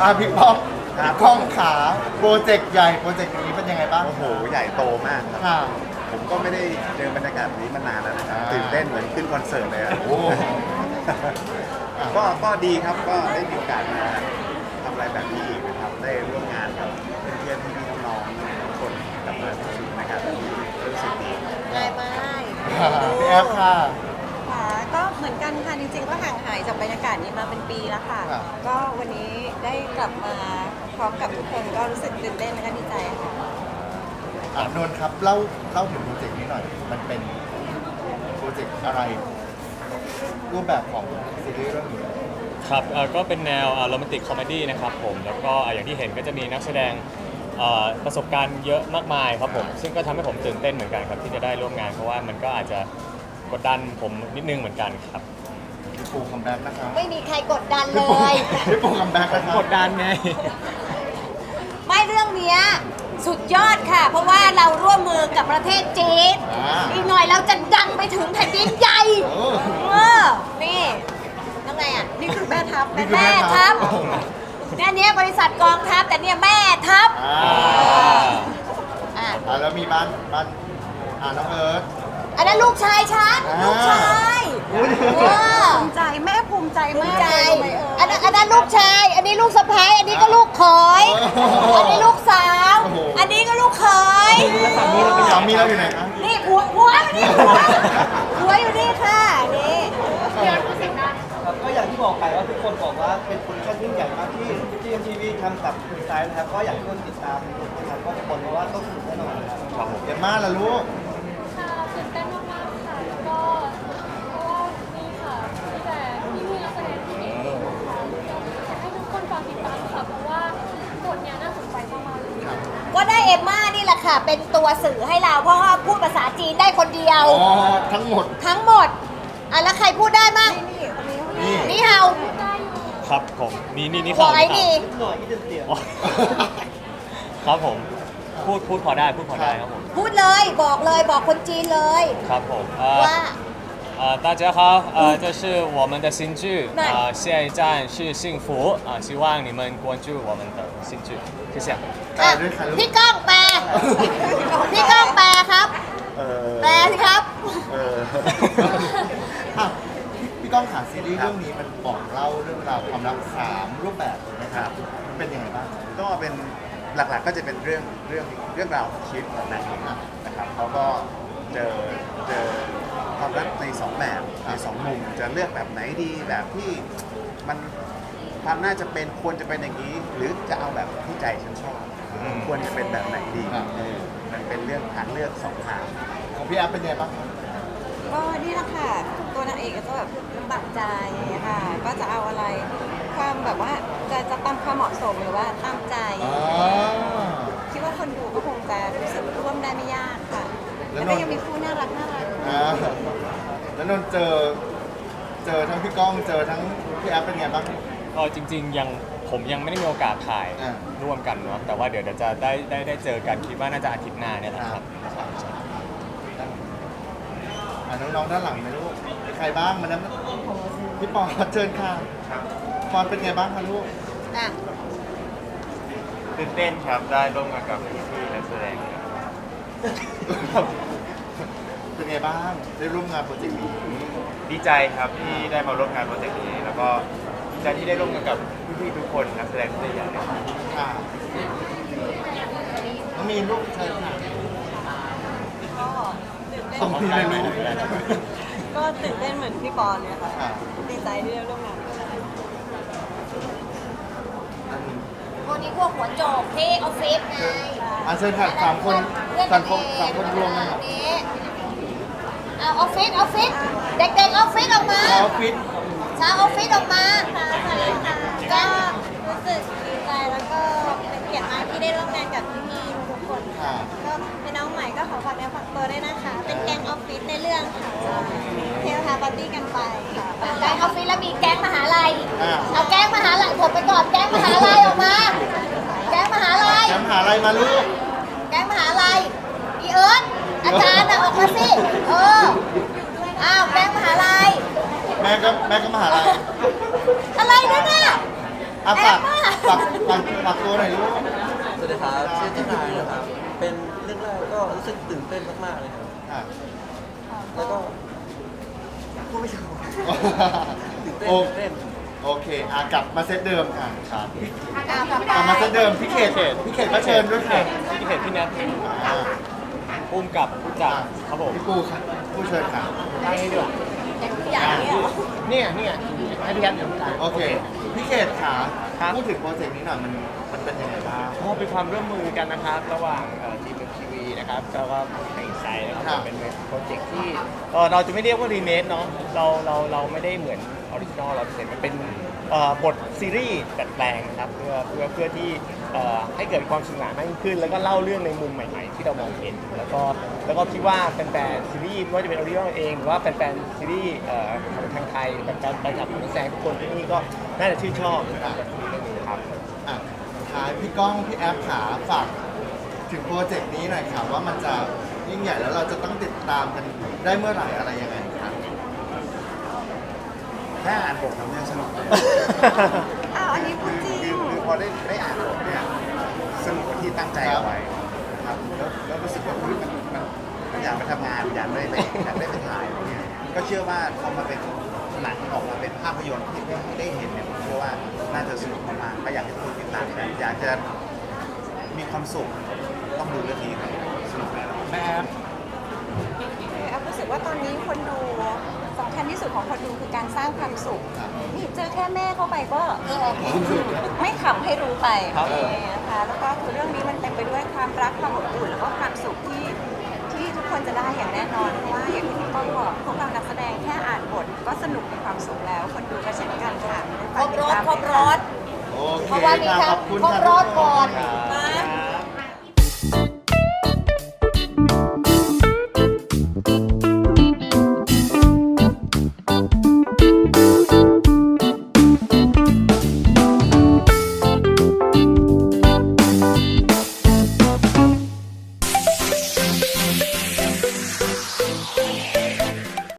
อะพี่ป้องครับพี่ป้องขาโปรเจกต์ใหญ่โปรเจกต์นี้เป็นยังไงบ้างโอ้โห ใหญ่โตมากครับ ค่ะ ผมก็ไม่ได้เจอบรรยากาศแบบนี้มานานแล้วนะครับอ่า ตื่นเต้นเหมือนขึ้นคอนเสิร์ตเลยอะโอ้ก็ก็ดีครับก็ได้มีโอกาสมาทำอะไรแบบนี้อีกนะครับ ได้ร่วมงานกับเพื่อนๆพี่ๆน้องๆทุกคนกลับมาที่สุดนะครับรู้สึกดีง่ายมากพี่แอฟค่ะค่ะก็ เหมือนกันค่ะจริงๆก็ห่างหายจากบรรยากาศนี้มาเป็นปีแล้วค่ะ ครับ ก็วันนี้ได้กลับมาพร้อมกับทุกคนก็รู้สึกตื่นเต้นและก็ดีใจค่ะ อะนนท์ครับเล่าเล่าถึงโปรเจกต์นี้หน่อย มันเป็นโปรเจกต์อะไร รูปแบบของซีรีส์เรื่องนี้ครับเอ่อก็เป็นแนวโรแมนติกคอมเมดี้นะครับผม แล้วก็อะอย่างที่เห็นก็จะมีนักแสดงเอ่อประสบการณ์เยอะมากมายครับผม ซึ่งก็ทำให้ผมตื่นเต้นเหมือนกันครับที่จะได้ร่วมงาน เพราะว่ามันก็อาจจะ กดดันผมนิดนึงเหมือนกันครับ พี่ปูคัมแบ็กนะครับไม่มีใครกดดันพี่เลปูยพี่ปูคัมแบ็กนะครับกดดันไง ไม่เรื่องเนี้ยสุดยอดค่ะ เพราะว่าเราร่วมมือกับประเทศจีนอ่า อีกหน่อยเราจะดังไปถึงแผ่นดินใหญ่โอ้เออนี่ยังไงอะนี่คือแม่ทัพนี่คือแม่แม่ทัทัพพ เนี่ยเนี้ยบริษัทกองทัพแต่เนี่ยแม่ทัพอ่าอะอะแล้วมีบ้านบ้านอ่าน้องเอิร์ธ อันนั้นลูกชายฉันอ่า ลูกชายอุ๊ยเออภูมิใจแม่ภูมิใจภูมามิกใจเลยรู้ไหมเอออันนั้นอันนั้นลูกชาย อันนี้ลูกสะใภ้อันนี้ก็ลูกเขยอันนี้ลูกสาวโอ้โห อันนี้ก็ลูกเขยสามีเราเป็นสามีเราอยู่ไหนคะนี่หัวหัวอยู่นี่หัวหัวอยู่นี่ค่ะนี่ครับก็อย่างที่บอกไปว่าทุกคนบอกว่าเป็นโปรดักชั่นยิ่งใหญ่มากที่ที่ทีวีทำกับคุณไซด์นะครับ ก็อยากให้ทุกคนติดตามนะครับก็ทุกคนเพราะว่าต้องสนุกแน่นอนครับครับผมเดี๋ยวมาละลูก ค่ะตื่นเต้นมากๆค่ะก็เพราะว่านี่ค่ะมีแต่พี่พี่ๆนักแสดงที่เก่งๆค่ะอยากให้ทุกคนฝากติดตามค่ะเพราะว่าบทเนี้ยน่าสนใจมากๆเลย ก็ได้เอ มม่านี่แหละค่ะ เป็นตัวสื่อให้เรา เพราะว่าพูดภาษาจีนได้คนเดียว อ๋อทั้งหมดทั้งหมดอะแล้วใครพูดได้มั่งนี่นี่เฮาครับผมนี่นี่นี่ขเขาอไอ้ดีหน่อยที่จะเสียงอ๋อครับผม พูดพูดพอได้พูดพอได้ครับผม พูดเลยบอกเลยบอกคนจีนเลย ครับผมเอ่อว่า 呃，大家好，呃，这是我们的新剧，对呃，下一站是幸福，啊、希望你们关注我们的新剧，谢谢。 แปลด้วยค่ะลูก พี่ก้องแปล พี่ก้องแปลครับ เออ แปลสิครับ เออ อ่ะพี่ก้องขาซีรีส์เรื่องนี้มันบอกเล่าเรื่องราวความรักสามรูปแบบถูกไหมครับมันเป็นยังไงบ้าง ก็เป็นหลักๆก็จะเป็นเรื่องเรื่องเรื่องราวของชีวิตของนางเอกนะครับเขาก็ เจอเจอความรักในสองแบบในสองมุมจะเลือกแบบไหนดีแบบที่มันความน่าจะเป็นควรจะเป็นอย่างนี้ หรือจะเอาแบบที่ใจฉันชอบ อืม ควรจะเป็นแบบไหนดีครับ เออมันเป็นเรื่องทางเลือกสองทาง ของพี่แอฟเป็นยังไงบ้างก็นี่แหละค่ะ ตัวนางเอกก็จะแบบลำบากใจค่ะ ก็จะเอาอะไร ความแบบว่าจะจะตามความเหมาะสมหรือว่าตามใจ อ๋อ คิดว่าคนดูก็คงจะรู้สึกร่วมได้ไม่ยากค่ะ แล้แล้ววนนท์ก็ยังมีคู่น่ารักน่ารักอ่าแล้วนนท์เจอ เจอทั้งพี่ก้องเจอทั้งพี่แอฟเป็นไงบ้างก็จริง ๆ ยังผมยังไม่ได้มีโอกาสถ่ายอ่า ร่วมกันเนาะแต่ว่าเดี๋ยวเดี๋ยวจะได้ได้ได้เจอกันคิดว่าน่าจะอาทิตย์หน้าเนี่ยแหละครับใช่ใช่อะน้องๆด้านหลังไหมลูกมีใครบ้างมานั้นพี่ปอเชิญค่ะปอนเป็นไงบ้างคะลูกอะตื่นเต้นครับได้ร่วมงานกับพี่ๆนักแสดงครับเป็น ไงบ้างได้ร่วมงานโปรเจกต์นี้ดีใจครับที่ได้มาร่วมงานโปรเจกต์นี้ แล้วก็ดีใจที่ได้ร่วมงานกับพี่ๆทุกคนนักแสดงทุกอย่างนะครับค่ะน้องมีนลูกเชิญค่ะก็ตื่นเต้นส่งที่เลยลูกก็ตื่นเต้นเหมือนพี่ปอนเนี่ยค่ะอะดีใจที่ได้ร่วมงานอันนี้คนนี้พวกหัวโจกที่ออฟฟิศไงอะเชิญค่ะสามคนเพื่อนสากัมนคนเองสามคนรวมกันค่ะนี้เอาออฟฟิศออฟฟิศเด็กๆออฟฟิศออกมาออฟฟิศชาวออฟฟิศออกมาค่ะสวัสดีค่ะก็รู้สึกดีใจแล้วก็เป็นเกียรติมากที่ได้ร่วมงานกับพี่ๆทุกคนค่ะก็เป็นน้องใหม่ก็ขอฝากเนื้อฝากตัวด้วยนะคะ เป็นแก๊งออฟฟิศในเรื่องค่ะเทลฮาปาร์ตี้กันไปค่ะแก๊งออฟฟิศแล้วมีแก๊งมหาลัยอ่าเอาแก๊งมหาลัยผมไปก่อนแก๊งมหาลัยออกมา แก๊งมหาลัยแชมป์หาอะไรมาลูกแก๊งมหาลัยอีเอิร์ธอาจารย์น่ะออกมาสิเออ อ้าวแก๊งมหาลัยแม่ก็แม่ก็มาหาอะไรอะไรนั่นน่ะอะฝากแม่มาฝฝากฝากฝากตัวหน่อยลูกสวัสดีครับชื่อเจ้านายนะครับ เป็นเรื่องแรกก็รู้สึกตื่นเต้นมากๆเลยครับ อะแล้วก็พูดไม่ถูกตื่นเต้นโอตื่นเต้นโอเคอะกลับมาเซตเดิมอะครับกลับกลับมาเซตเดิมพี่เขตพี่เขตก็เชิญด้วยค่ะพี่เห็นพี่แนทอะ อุ้มกับผู้จัดครับผมพี่ปูค่ะผู้เชิญค่ะอย่างนี้เหรอเนี่ยเนี่ยให้พี่แอฟอยู่ตรงกลางโอเคพี่เขตค่ะครับพูดถึงโปรเจกต์นี้หน่อยมันมันเป็นยังไงบ้างก็เป็นความร่วมมือกันนะครับ ระหว่างทีมเอ็มทีวีนะครับแล้วก็ไอไซนะครับครับเป็นโปรเจกต์ที่เอ่อเราจะไม่เรียกว่ารีเมคเนาะเราเราเราไม่ได้เหมือนออริจินอลเราเป็นมันเป็นเอ่อบทซีรีส์ดัดแปลงครับเพื่อเพื่อเพื่อที่ เอ่อให้เกิดความสนุกสนานมากยิ่งขึ้น แล้วก็เล่าเรื่องในมุมใหม่ ๆ ที่เรามองเห็น แล้วก็แล้วก็คิดว่าแฟนๆซีรีส์ไม่ว่าจะเป็นออริจินอลเองหรือว่าแฟนๆซีรีส์เอ่อของทางไทยแบบการไปกับนักแสดงทุกคนที่นี่ก็น่าจะชื่นชอบกับเรื่องนี้ครับ อะท้ายพี่ก้องพี่แอฟขาฝากถึงโปรเจกต์นี้หน่อยค่ะว่ามันจะยิ่งใหญ่แล้วเราจะต้องติดตามกันได้เมื่อไหร่อะไรยังไงครับแค่อ่านบททำเนี่ยสนุกเลยอ้าวอันนี้พูดจริง คือคือพอได้ได้อ่านบทเนี่ยสนุกกว่าที่ ตั้งใจเอาไว้นะครับแล้วแล้วรู้สึกว่าอุ๊ยมันมันมันอยากไปทำงานอยากได้ไปอยากได้ไปถ่ายอะไรเงี้ยก็เชื่อว่าพอมาเป็นหนังออกมาเป็นภาพยนตร์ที่ได้ได้เห็นเนี่ยผมเชื่อว่าน่าจะสนุกมากๆก็อยากให้ทุกคนติดตามกันอยากจะมีความสุขต้องดูเรื่องนี้ครับสนุกแน่นอนแม่แอฟแอฟรู้สึกว่าตอนนี้คนดูสำคัญที่สุดของคนดูคือการสร้างความสุข นี่เจอแค่แม่เข้าไปก็ ไม่ขำให้รู้ไปอะไรอย่างเงี้ย นะคะแล้วก็คือเรื่องนี้มันเต็มไปด้วยความรักความอบอุ่นแล้วก็ความสุขที่ที่ทุกคนจะได้อย่างแน่นอนเพราะว่าอย่างที่พี่ก้องบอกพวกเรานักแสดงแค่อ่านบทก็สนุกมีความสุขแล้ว คนดูก็เช่นกันค่ะครบรถครบรถโอเคเพราะว่ามีค่ะทั้ขงอบคุณครบค่ะรถก่อนทุกคนมา